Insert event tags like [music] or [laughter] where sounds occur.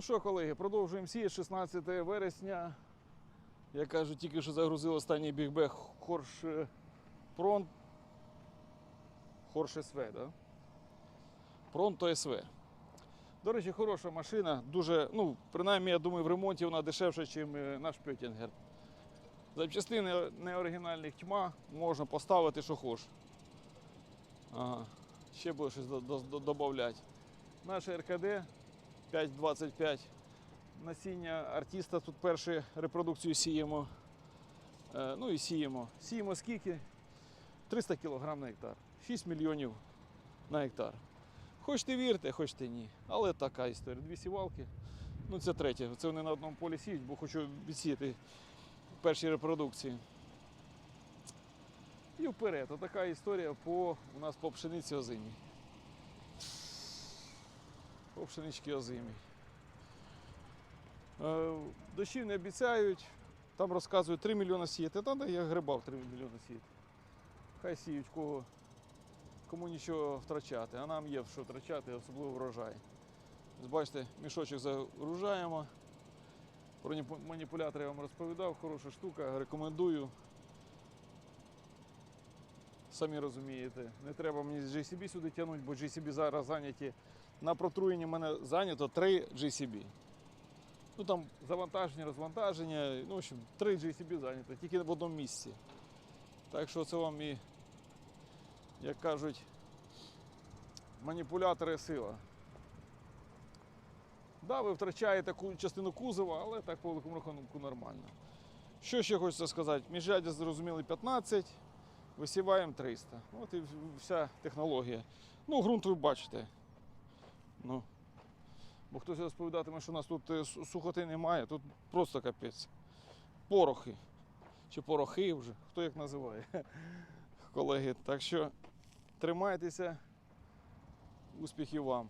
Що, колеги, продовжуємо сіяти 16 вересня. Я кажу, тільки що загрузив останній бігбег Хорш е, Прон. Хорш СВ, да? Пронто СВ. До речі, хороша машина, дуже, ну, принаймні, я думаю, в ремонті вона дешевша, ніж наш Пьотінгер. Запчастини неоригінальних тьма, можна поставити, що хочеш. Ага. Ще буде щось до- до- до- додати. Наше РКД 5,25. Насіння артиста тут першу репродукцію сіємо. Е, ну і сіємо. Сіємо скільки? 300 кг на гектар. 6 мільйонів на гектар. Хочете вірте, хочете ні. Але така історія. Дві сівалки. Ну це третє. Це вони на одному полі сіють, бо хочу відсіяти перші репродукції. І вперед. Отака історія по, у нас по пшениці озимій. По пшенички озимій. Е, Дощів не обіцяють. Там розказують 3 мільйони сіяти. Та я грибав 3 мільйони сіяти. Хай сіють кого, кому нічого втрачати, а нам є що втрачати, особливо врожай. Бачите, мішочок загружаємо. Про маніпулятор я вам розповідав, хороша штука, рекомендую. Самі розумієте, не треба мені з GCB сюди тягнути, бо GCB зараз зайняті. На протруєнні мене зайнято 3 GCB. Ну там завантаження, розвантаження, ну, в общем, 3 GCB зайнято, тільки в одному місці. Так що це вам і, як кажуть, маніпулятори сила. Да, ви втрачаєте частину кузова, але так по великому рахунку нормально. Що ще хочеться сказати? Міжрядя зрозуміли 15, висіваємо 300. От і вся технологія. Ну, ґрунт ви бачите. Ну. Бо хтось розповідатиме, що у нас тут е, сухоти немає, тут просто капець. Порохи. Чи порохи вже, хто як називає. [laughs] Колеги, так що тримайтеся, успіхів вам.